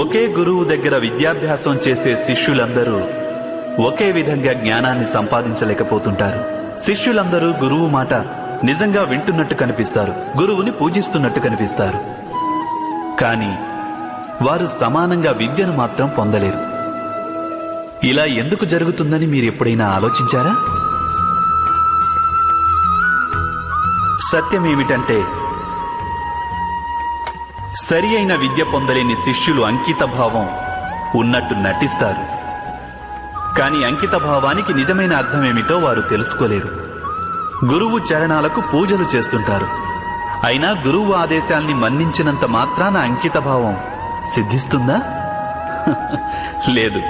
ఒకే గురువు దగ్గర విద్యాభ్యాసం చేసే శిష్యులందరూ ఒకే విధంగా జ్ఞానాన్ని సంపాదించలేకపోతుంటారు. శిష్యులందరూ గురువు మాట నిజంగా వింటున్నట్టు కనిపిస్తారు. గురువుని పూజిస్తున్నట్టు కనిపిస్తారు. కానీ వారు సమానంగా విద్యను మాత్రం పొందలేరు. ఇలా ఎందుకు జరుగుతుందని మీరు ఎప్పుడైనా ఆలోచించారా? సత్యం ఏమిటంటే సరి అయిన విద్య పొందలేని శిష్యులు అంకితభావం ఉన్నట్టు నటిస్తారు. కానీ అంకిత భావానికి నిజమైన అర్థమేమిటో వారు తెలుసుకోలేరు. గురువు చరణాలకు పూజలు చేస్తుంటారు. అయినా గురువు ఆదేశాల్ని మన్నించినంత మాత్రాన అంకితభావం సిద్ధిస్తుందా? లేదు.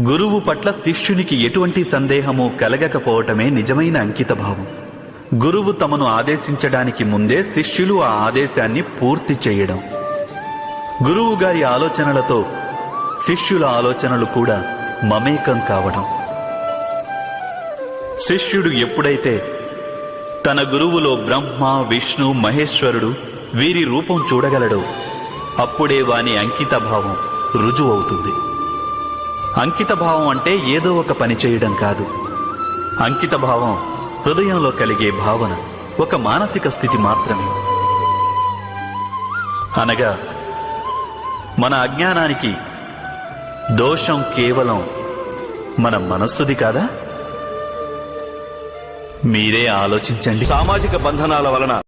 గురువు పట్ల శిష్యునికి ఎటువంటి సందేహము కలగకపోవటమే నిజమైన అంకిత భావం గురువు తమను ఆదేశించడానికి ముందే శిష్యులు ఆ ఆదేశాన్ని పూర్తి చేయడం. గురువు గారి ఆలోచనలతో శిష్యుల ఆలోచనలు కూడా మమేకం కావడం. శిష్యుడు ఎప్పుడైతే తన గురువులో బ్రహ్మ విష్ణు మహేశ్వరుడు వీరి రూపం చూడగలడో అప్పుడే వాని అంకిత భావం రుజువు అవుతుంది. అంకిత భావం అంటే ఏదో ఒక పని చేయడం కాదు. అంకిత భావం హృదయంలో కలిగే భావన ఒక మానసిక స్థితి మాత్రమే. అనగా మన అజ్ఞానానికి దోషం కేవలం మన మనస్సుది కాదా? మీరే ఆలోచించండి. సామాజిక బంధనాల వలన